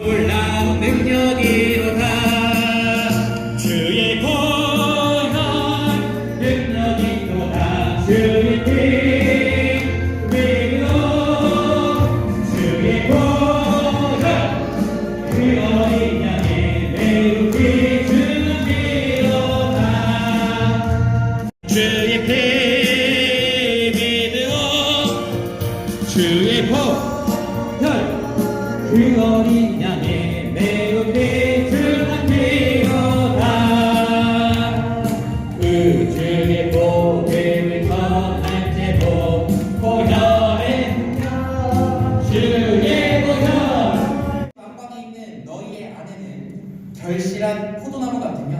놀라운 능력이로다 땅방에 있는 너희의 아내는 결실한 포도나무 같으며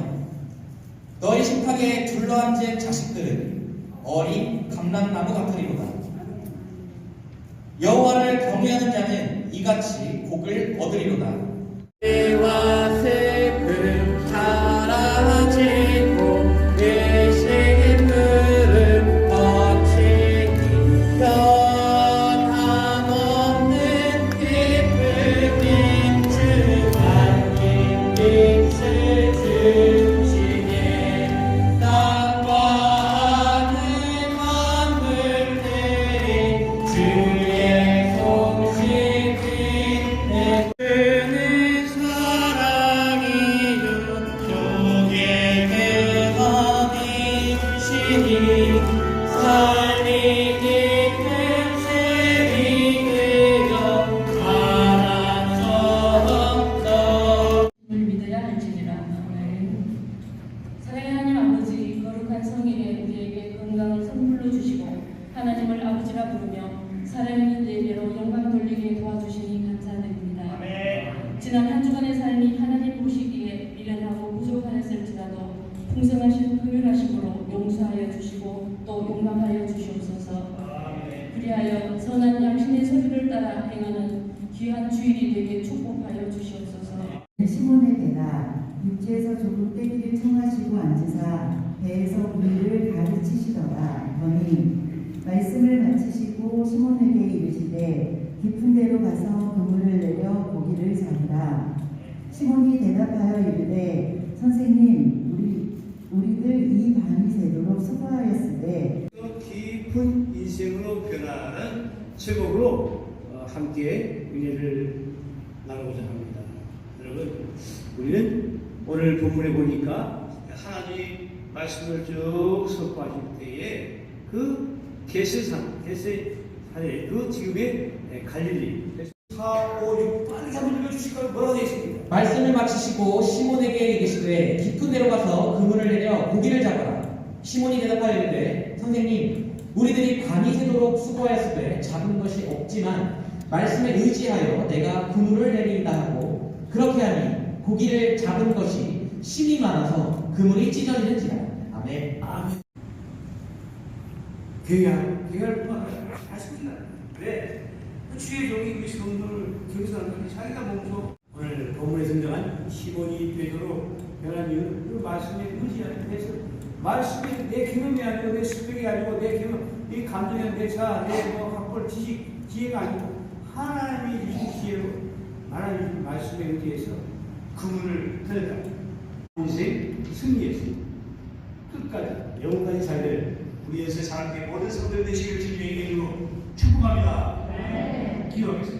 너희 식탁에 둘러앉은 자식들은 어린 감람나무 같으리로다. 여호와를 경외하는 자는 이같이 복을 얻으리로다. 주시고 하나님을 아버지라 부르며 살아있는 예배로 영광 돌리게 도와주시니 감사드립니다. 지난 한 주간의 삶이 하나님 보시기에 미련하고 부족하였을지라도 풍성하신 긍휼하심으로 용서하여 주시고 또 용감하여 주시옵소서. 그리하여 선한 양심의 소리를 따라 행하는 귀한 주일이 되게 축복하여 주시옵소서. 시몬의 배가 육지에서 조금 떼기를 청하시고 앉으사 배에서 우리를 가르치시더라 더니 말씀을 마치시고 시몬에게 이르시되 깊은 데로 가서 그물을 고기를 잡으라 시몬이 대답하여 이르되 선생님 우리 우리들 이 밤이 새도록 수고하였으되 깊은 인생으로 변화하는 제목으로 어, 함께 은혜를 나누고자 합니다. 여러분, 우리는 오늘 본문에 보니까 하나님 말씀을 쭉 선포하실 때에 그 게세산, 게세산의 그 지금의 갈릴리 4, 5, 6 말씀을 마치시고 시몬에게 이르시되 깊은 데로 가서 그물을 내려 고기를 잡아라. 시몬이 대답하여 이르되 선생님 우리들이 밤이 새도록 수고하였으되 잡은 것이 없지만 말씀에 의지하여 내가 그물을 내린다 하고 그렇게 하니 고기를 잡은 것이 심이 많아서 그물이 찢어지는지라. 아멘. 교회가 교회를 하십니다. 왜? 그 주의 종이 그 성도를 경선하는 자기가 몸소 오늘 본문에 등장한 시몬이 되도록 변한 이유는 그 말씀에 의지하는 데서 말씀이 내 경험이 아니고 내 스펙이 아니고 내 경험, 이 감정이 내 자, 내뭐 학벌, 지식, 지혜가 아니고 하나님이 주신 지혜로 하나님 말씀에 의지해서 그물을 들었다. 인생 승리했습니다. 끝까지 잘 되는 우리 연세 사람들의 모든 성도들 되시기를 주님의 이름으로 축복합니다. 기도하겠습니다.